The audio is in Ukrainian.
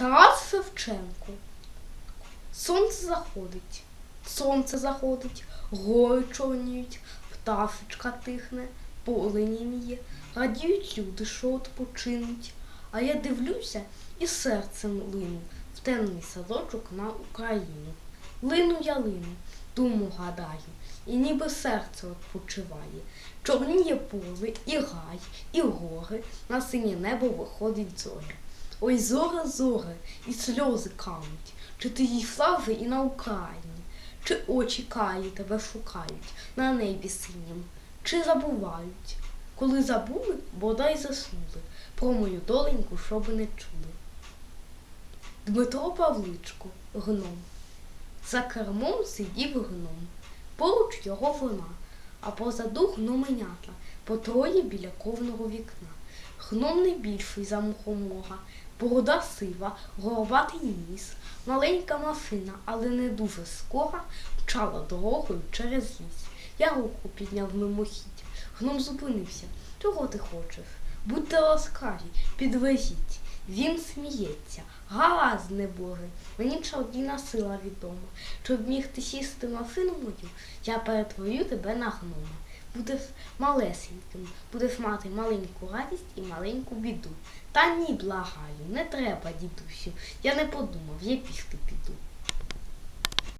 Тарас Шевченко. Сонце заходить, сонце заходить, гори чорніють, пташечка тихне, поле німіє, радіють люди, що відпочинуть. А я дивлюся і серцем лину в темний садочок на Україну. Лину я лину, думу гадаю, і ніби серце відпочиває. Чорніє поле, і гай, і гори, на синє небо виходить зоря. Ой, зоре, зоре, і сльози кануть, чи ти їхала вже і на Україні, чи очі каї тебе шукають на небі синім, чи забувають, коли забули, бодай заснули, про мою доленьку, щоби не чули. Дмитро Павличко, гном. За кермом сидів гном, поруч його вона, а позаду гноменята, по троє біля ковного вікна. Гном не більший за мухомора, борода сива, горбатий ніс, маленька машина, але не дуже скора, мчала дорогою через ліс. Я руку підняв мимохідь. Гном зупинився. Чого ти хочеш? Будьте ласкаві, підвезіть. Він сміється. Гаразд, небоже, мені чародійна сила відома. Щоб міг ти сісти на сину мою, я перетворю тебе на гнома. Будеш малесеньким, будеш мати маленьку радість і маленьку біду. Та ні, благаю, не треба, дідусю. Я не подумав, я пішки піду.